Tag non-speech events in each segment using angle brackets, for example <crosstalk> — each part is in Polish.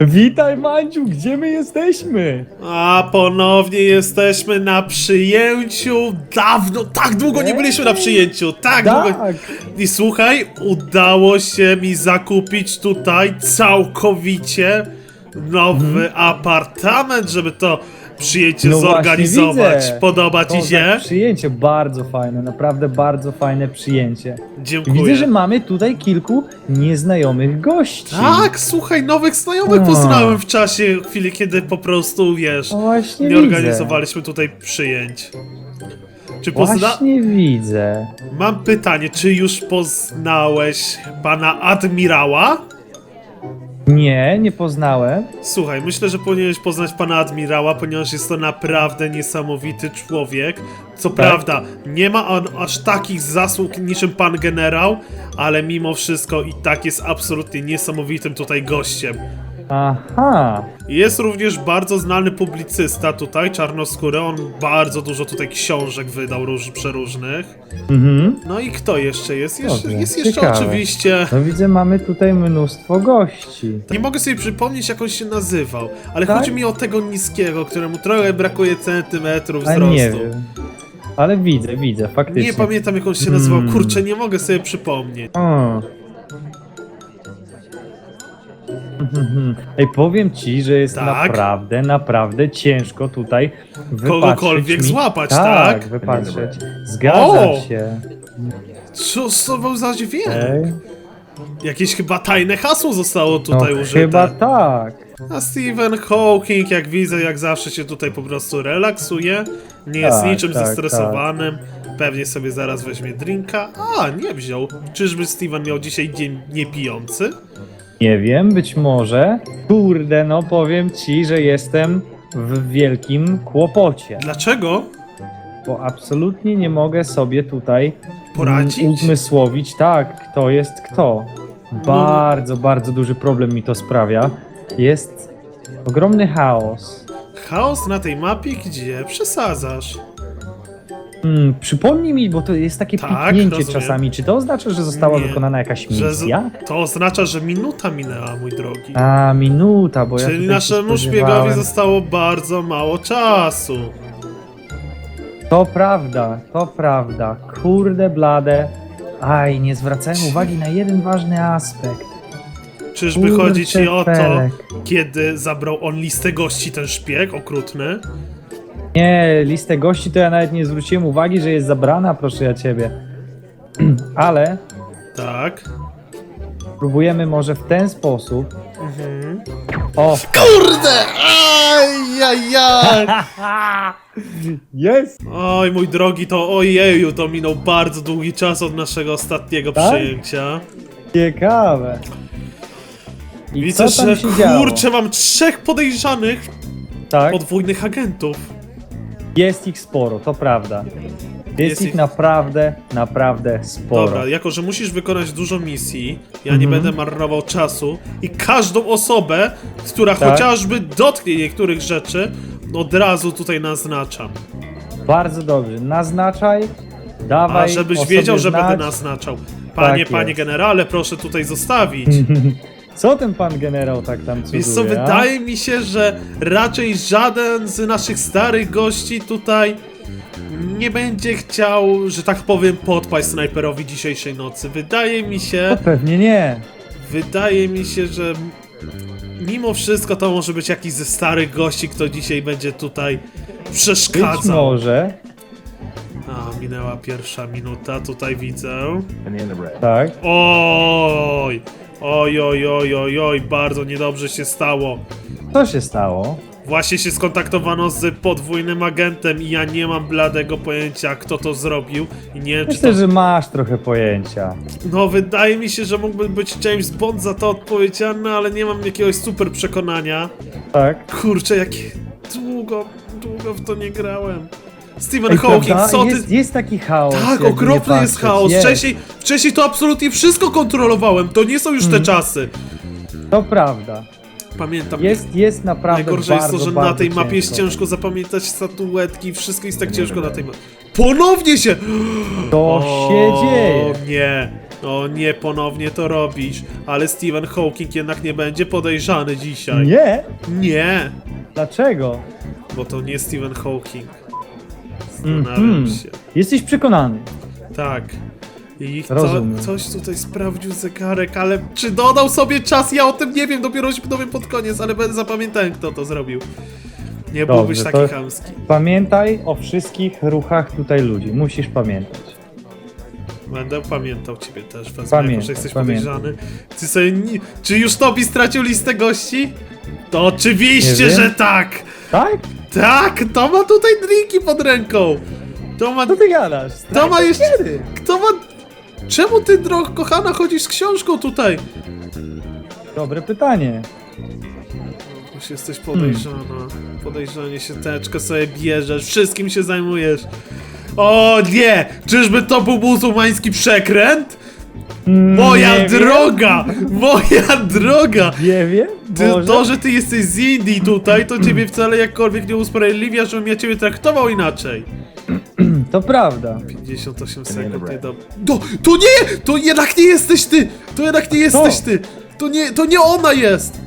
Witaj Mandziu, gdzie my jesteśmy? A ponownie jesteśmy na przyjęciu. Dawno, tak długo nie byliśmy na przyjęciu. Tak długo. Tak. I słuchaj, udało się mi zakupić tutaj całkowicie nowy apartament, żeby to przyjęcie. No właśnie zorganizować. widzę. Podoba ci Kozak, się? Przyjęcie bardzo fajne, naprawdę bardzo fajne przyjęcie. Dziękuję. Widzę, że mamy tutaj kilku nieznajomych gości. Tak, słuchaj, nowych znajomych A. poznałem w czasie, chwili, kiedy po prostu, wiesz, No właśnie nie widzę. organizowaliśmy tutaj przyjęć. Czy pozna... Właśnie widzę. Mam pytanie, czy już poznałeś pana admirała? Nie, nie poznałem. Słuchaj, myślę, że powinieneś poznać pana admirała, ponieważ jest to naprawdę niesamowity człowiek. Co prawda, nie ma on aż takich zasług niczym pan generał, ale mimo wszystko i tak jest absolutnie niesamowitym tutaj gościem. Aha. Jest również bardzo znany publicysta tutaj, czarnoskóry, on bardzo dużo tutaj książek wydał róż, przeróżnych. Mhm. No i kto jeszcze jest? Jeszcze, Dobrze, jest jeszcze ciekawe. oczywiście... No widzę, mamy tutaj mnóstwo gości. Nie mogę sobie przypomnieć, jak on się nazywał, ale Tak? chodzi mi o tego niskiego, któremu trochę brakuje centymetrów A wzrostu. nie wiem. Ale widzę, widzę, faktycznie. Nie pamiętam, jak on się nazywał. Hmm. Kurczę, nie mogę sobie przypomnieć. O. Ej, powiem ci, że jest Tak? naprawdę, naprawdę ciężko tutaj wypatrzeć Kogokolwiek mi... złapać, tak? tak? wypatrzeć. Zgadza O! się. Co z tobą za dźwięk? Ej, Jakieś chyba tajne hasło zostało no tutaj użyte. chyba tak. A Stephen Hawking, jak widzę, jak zawsze się tutaj po prostu relaksuje. Nie jest Tak, niczym tak, zestresowanym. Pewnie sobie zaraz weźmie drinka. A, nie wziął. Czyżby Steven miał dzisiaj dzień niepijący? Nie wiem, być może. Kurde, no powiem ci, że jestem w wielkim kłopocie. Dlaczego? Bo absolutnie nie mogę sobie tutaj Poradzić? uzmysłowić, tak, kto jest kto. No. Bardzo, bardzo duży problem mi to sprawia. Jest ogromny chaos. Chaos na tej mapie? Gdzie? Przesadzasz. Hmm, przypomnij mi, bo to jest takie Tak, piknięcie rozumiem. czasami. Czy to oznacza, że została Nie. wykonana jakaś Że z... misja? To oznacza, że minuta minęła, mój drogi. A, minuta, bo ja Czyli tutaj się naszemu spodziewałem. szpiegowi zostało bardzo mało czasu. To prawda, to prawda. Kurde blade. Aj, nie zwracałem uwagi na jeden ważny aspekt. Czyżby Kurczę, chodzi ci o to, Felek. kiedy zabrał on listę gości ten szpieg okrutny? Nie, listę gości to ja nawet nie zwróciłem uwagi, że jest zabrana, proszę ja ciebie. <clears throat> Ale Tak. próbujemy może w ten sposób. Mhm. O, Kurde! Ajajaj! <laughs> jest! Oj, mój drogi, to ojeju, to minął bardzo długi czas od naszego ostatniego Tak? przyjęcia. Ciekawe. I Widzę, co tam że się działo? kurczę, mam trzech podejrzanych tak, podwójnych agentów. Jest ich sporo, to prawda. Jest, Jest ich ich- naprawdę, naprawdę sporo. Dobra, jako że musisz wykonać dużo misji, ja Mhm. nie będę marnował czasu i każdą osobę, która Tak. chociażby dotknie niektórych rzeczy, od razu tutaj naznaczam. Bardzo dobrze. Naznaczaj, dawaj. A żebyś wiedział, że znać. będę naznaczał. Panie, Tak panie jest. generale, proszę tutaj zostawić. <laughs> Co ten pan generał tak tam cuduje? Wiesz co, a? wydaje mi się, że raczej żaden z naszych starych gości tutaj nie będzie chciał, że tak powiem, podpaść snajperowi dzisiejszej nocy. Wydaje mi To się, pewnie nie. wydaje mi się, że mimo wszystko to może być jakiś ze starych gości, kto dzisiaj będzie tutaj Być przeszkadzał. może. A, minęła pierwsza minuta, tutaj widzę. Tak. Oj! Oj, oj, oj, oj, oj, bardzo niedobrze się stało. Co się stało? Właśnie się skontaktowano z podwójnym agentem i ja nie mam bladego pojęcia, kto to zrobił i nie wiem, czy Myślę, to... że masz trochę pojęcia. No, wydaje mi się, że mógłby być James Bond za to odpowiedzialny, ale nie mam jakiegoś super przekonania. Tak. Kurczę, jak długo, długo w to nie grałem. Stephen Ej, Hawking, prawda? co ty... jest, jest taki chaos. Tak, jakby nie okropny jest patrzeć. chaos. Jest. Wcześniej, wcześniej to absolutnie wszystko kontrolowałem. To nie są już te czasy. To prawda. Pamiętam. Jest, jest naprawdę Najgorsze jest to, że na tej mapie jest ciężko. ciężko zapamiętać statuetki, wszystko jest tak ciężko na tej mapie. Ponownie się! To się dzieje. nie. O nie, ponownie to robisz. Ale Stephen Hawking jednak nie będzie podejrzany dzisiaj. Nie? Nie, Dlaczego? bo to nie Stephen Hawking. Zastanawiam Mhm. się. Jesteś przekonany. Tak. I co, Rozumiem. coś tutaj sprawdził zegarek, ale czy dodał sobie czas? Ja o tym nie wiem, dopiero się dowiem pod koniec, ale będę zapamiętałem, kto to zrobił. Nie Dobrze, byłbyś taki to- chamski. Pamiętaj o wszystkich ruchach tutaj ludzi. Musisz pamiętać. Będę pamiętał ciebie też, wezmę, Pamiętam, jako że jesteś pamiętam. podejrzany. Ty sobie. Czy już Tobi stracił listę gości? To oczywiście, wiem. że tak! Tak? Tak, to ma tutaj drinki pod ręką! To ma... Co ty gadasz? To ma Tak, jeszcze... kiedy? Kto ma... Czemu ty, droga kochana, chodzisz z książką tutaj? Dobre pytanie. Już jesteś podejrzana. Podejrzanie się teczkę sobie bierzesz, wszystkim się zajmujesz. O nie! Czyżby to był muzułmański przekręt? Moja Nie wiem. droga! Moja droga! Nie wiem. Ty, Może? to, że ty jesteś z Indii tutaj, to ciebie wcale jakkolwiek nie usprawiedliwia, żebym ja ciebie traktował inaczej. <clears throat> To prawda. 58 sekund, nie do... To, to nie! To jednak nie jesteś ty! To jednak nie jesteś ty! To nie, to nie ona jest!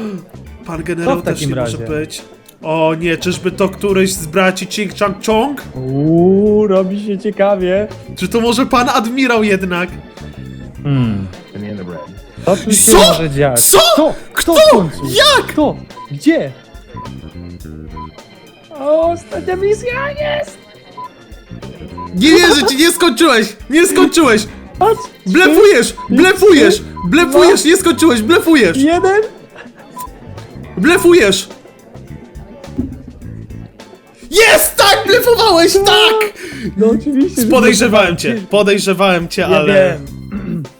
<gasps> Pan generał też takim nie może razie? być. O nie, czyżby to któryś z braci Ching Chang Chong? Uuu, robi się ciekawie. Czy to może pan admirał jednak? Hmm. Co tu się Co? może dziać? Co? Kto? Kto? Kto? końcu? Jak? Kto? Gdzie? O, ostatnia misja jest! Nie wierzę ci, nie skończyłeś! Nie skończyłeś! Patrz! Blefujesz! Blefujesz! Blefujesz! Nie skończyłeś! Blefujesz! Jeden? Blefujesz! Jest! Tak! Blefowałeś! Tak! No oczywiście. że- Podejrzewałem cię, podejrzewałem cię, Ja ale... wiem.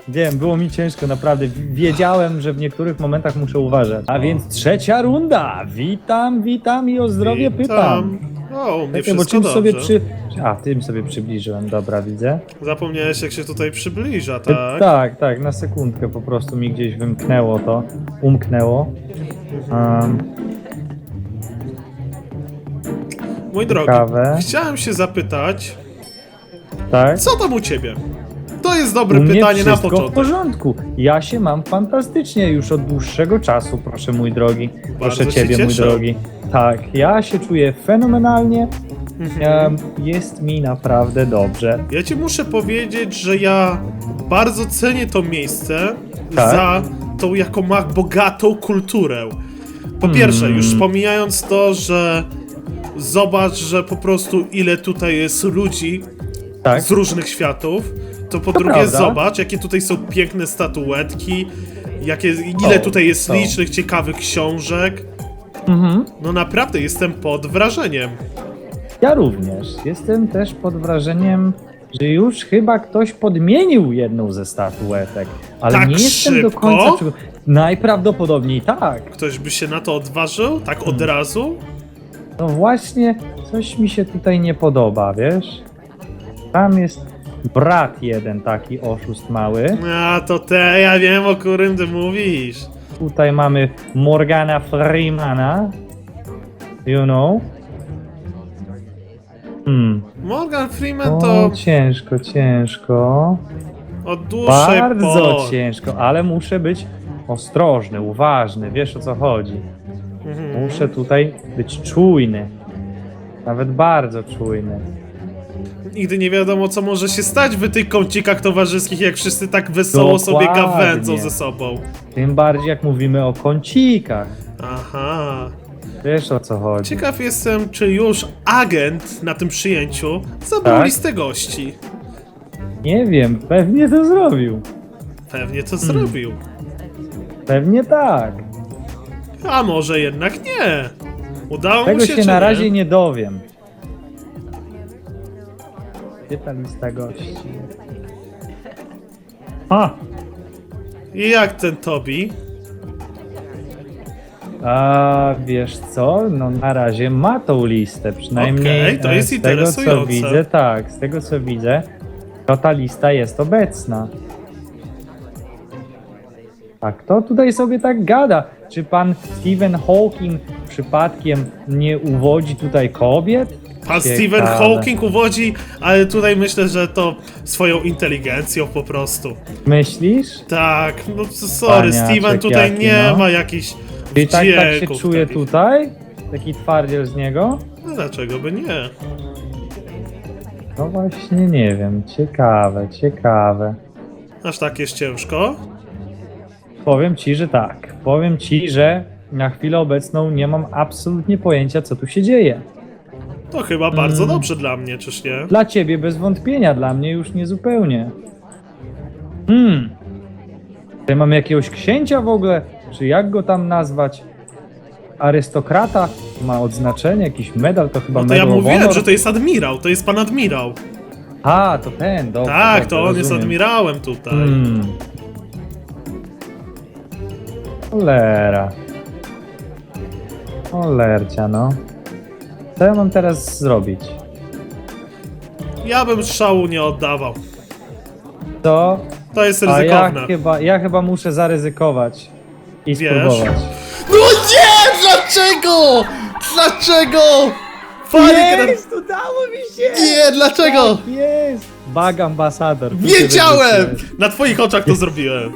Wiem, było mi ciężko, naprawdę. Wiedziałem, że w niektórych momentach muszę uważać. A więc trzecia runda. Witam, witam i o zdrowie pytam. O, u mnie Czekaj, bo wszystko czym sobie dobrze. przy... A, tym sobie przybliżyłem, dobra, widzę. Zapomniałeś jak się tutaj przybliża, Tak? tak? tak, tak, na sekundkę po prostu mi gdzieś wymknęło to, umknęło. Um, Mój drogi, Ciekawe. chciałem się zapytać, tak? co tam u ciebie? To jest dobre U mnie pytanie na wszystko w początek. porządku. Ja się mam fantastycznie już od dłuższego czasu, proszę mój drogi. Proszę się ciebie, mój cieszę. drogi. Tak, ja się czuję fenomenalnie. Mhm. Em, jest mi naprawdę dobrze. Ja ci muszę powiedzieć, że ja bardzo cenię to miejsce Tak? za tą, jaką ma bogatą kulturę. Po Hmm. pierwsze, już pomijając to, że zobacz, że po prostu ile tutaj jest ludzi Tak? z różnych światów, to po To drugie prawda. zobacz, jakie tutaj są piękne statuetki, jakie, ile Są, tutaj jest są. licznych, ciekawych książek. Mhm. No naprawdę jestem pod wrażeniem. Ja również. Jestem też pod wrażeniem, że już chyba ktoś podmienił jedną ze statuetek. Ale Tak nie jestem do szybko? końca przygotowany. Najprawdopodobniej tak. Ktoś by się na to odważył? Tak od Hmm. razu? No właśnie, coś mi się tutaj nie podoba, wiesz? Tam jest brat jeden taki oszust mały. A to te, ja wiem o którym ty mówisz. Tutaj mamy Morgana Freemana. You know? Hmm. Morgan Freeman O, to ciężko, ciężko. od dłuższej Bardzo pory. ciężko, ale muszę być ostrożny, uważny, wiesz o co chodzi. Mhm. Muszę tutaj być czujny. Nawet bardzo czujny. Nigdy nie wiadomo, co może się stać w tych kącikach towarzyskich, jak wszyscy tak wesoło sobie Dokładnie. gawędzą ze sobą. Tym bardziej jak mówimy o kącikach. Aha. Wiesz o co chodzi. Ciekaw jestem, czy już agent na tym przyjęciu zabrał Tak? listę gości. Nie wiem, pewnie to zrobił. Pewnie to zrobił. Pewnie tak. A może jednak nie. Udało Tego mu się, się, czy na nie? razie nie dowiem. Gdzie ta lista gości? A! I jak ten Tobi? A wiesz co? No na razie ma tą listę, przynajmniej Okej, to e, jest z tego co interesujące. widzę, tak, z tego co widzę, to ta lista jest obecna. A kto tutaj sobie tak gada? Czy pan Stephen Hawking przypadkiem nie uwodzi tutaj kobiet? Pan Ciekawe. Stephen Hawking uwodzi, ale tutaj myślę, że to swoją inteligencją po prostu. Myślisz? Tak, no sorry, Paniaczek Steven tutaj jaki, nie no. ma jakichś I tak, tak się wdzięków czuje takich. tutaj? Taki twardziel z niego? No dlaczego by nie? No właśnie nie wiem, ciekawe, ciekawe. Aż tak jest ciężko? Powiem ci, że tak. Powiem ci, że na chwilę obecną nie mam absolutnie pojęcia, co tu się dzieje. To chyba bardzo Mm. dobrze dla mnie, czyż nie? Dla ciebie bez wątpienia, dla mnie już nie zupełnie. Hmm. Tutaj mamy jakiegoś księcia w ogóle? Czy jak go tam nazwać? Arystokrata? Ma odznaczenie, jakiś medal, to chyba No to ja Medal of mówiłem, Honor. że to jest admirał, to jest pan admirał. A, to ten, dobra. Tak, to on jest admirałem tutaj. Hmm. Cholera. Cholercia, no. Co ja mam teraz zrobić? Ja bym szału nie oddawał. To To jest A ja ryzykowne. chyba, ja chyba muszę zaryzykować i Wiesz? spróbować. No nie! Dlaczego? Dlaczego? Fajnie, udało mi się! Nie, dlaczego? Jest! Bug ambasador. tu się Wiedziałem! Na twoich oczach to zrobiłem.